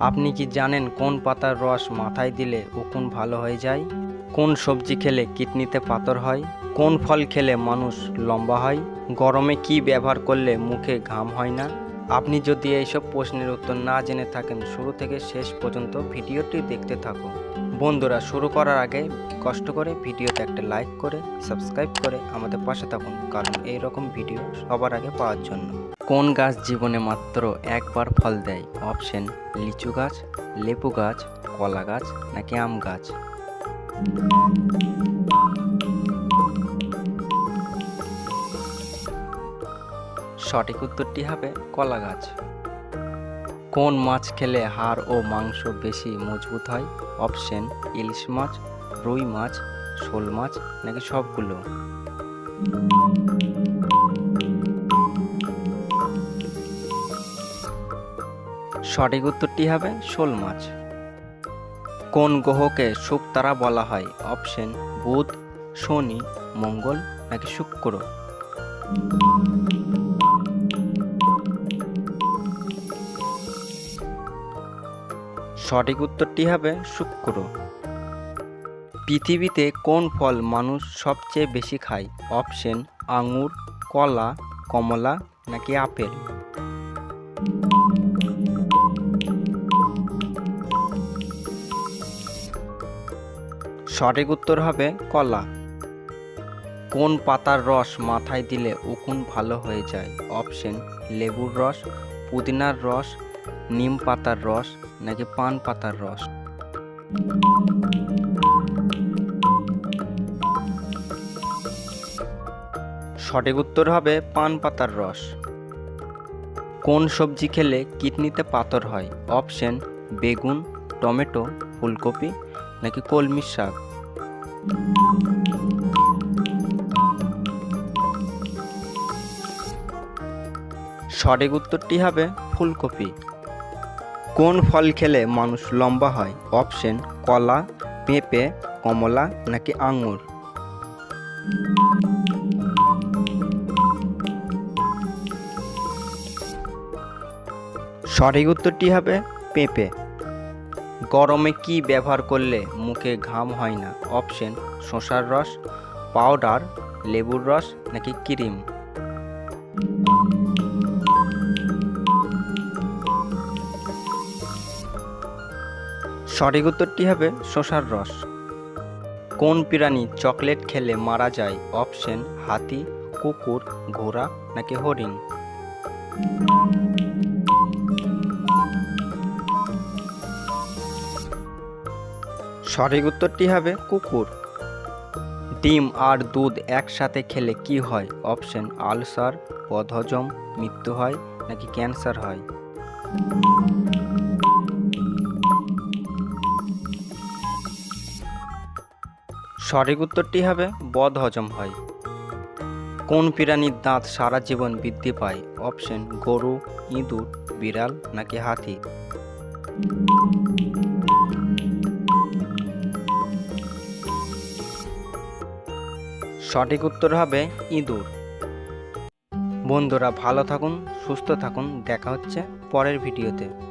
আপনি কি জানেন কোন পাতার রস মাথায় দিলে উকুন ভালো হয়ে যায়? কোন সবজি খেলে কিডনিতে পাথর হয়? কোন ফল খেলে মানুষ লম্বা হয়? গরমে কি ব্যবহার করলে মুখে ঘাম হয় না? আপনি যদি এইসব প্রশ্নের উত্তর না জেনে থাকেন, শুরু থেকে শেষ পর্যন্ত ভিডিওটি দেখতে থাকুন। বন্ধুরা, শুরু করার আগে কষ্ট করে ভিডিওতে একটা লাইক করে সাবস্ক্রাইব করে আমাদের পাশে থাকুন, কারণ এই রকম ভিডিও সবার আগে পাওয়ার জন্য। কোন গাছ জীবনে মাত্র একবার ফল দেয়? অপশন লিচু গাছ, লেবু গাছ, কলা গাছ, নাকি আম গাছ? সঠিক উত্তরটি হবে কলা গাছ। কোন মাছ খেলে হাড় ও মাংস বেশি মজবুত হয়? অপশন, ইলিশ মাছ, রুই মাছ, শোল মাছ নাকি সবগুলো? সঠিক উত্তরটি হবে শোল মাছ। কোন গ্রহকে শুকতারা বলা হয়? অপশন, বুধ, শনি, মঙ্গল নাকি শুক্র? সঠিক উত্তরটি হবে শুক্র। পৃথিবীতে কোন ফল মানুষ সবচেয়ে বেশি খায়? অপশন, আঙুর, কলা, কমলা নাকি আপেল? সঠিক উত্তর হবে কলা। কোন পাতার রস মাথায় দিলে উকুন ভালো হয়ে যায়? অপশন, লেবুর রস, পুদিনার রস নিম পাতার রস নাকি পান পাতার রস? সঠিক উত্তর হবে পান পাতার রস। কোন সবজি খেলে কিডনিতে পাথর হয়? অপশন, বেগুন, টমেটো, ফুলকপি নাকি কলমি শাক? সঠিক উত্তরটি হবে ফুলকপি। কোন ফল খেলে মানুষ লম্বা হয়? অপশন, কলা, পেঁপে, কমলা নাকি আঙুর? সঠিক উত্তরটি হবে পেঁপে। গরমে কি ব্যবহার করলে মুখে ঘাম হয় না? অপশন শসার রস, পাউডার, লেবুর রস নাকি ক্রিম? সঠিক উত্তরটি হবে শসার রস। কোন প্রাণী চকলেট খেলে মারা যায়? অপশন, হাতি, কুকুর, ঘোড়া নাকি হরিণ? সঠিক উত্তরটি হবে কুকুর। ডিম আর দুধ একসাথে খেলে কি হয়? অপশন, আলসার বদহজম মৃত্যু হয় নাকি ক্যান্সার হয়? সঠিক উত্তরটি হবে বদহজম হয়। কোন প্রাণীর দাঁত সারা জীবন বৃদ্ধি পায়? অপশন, গরু, ইঁদুর, বিড়াল নাকি হাতি? সঠিক উত্তর হবে ইঁদুর। বন্ধুরা, ভালো থাকুন, সুস্থ থাকুন। দেখা হচ্ছে পরের ভিডিওতে।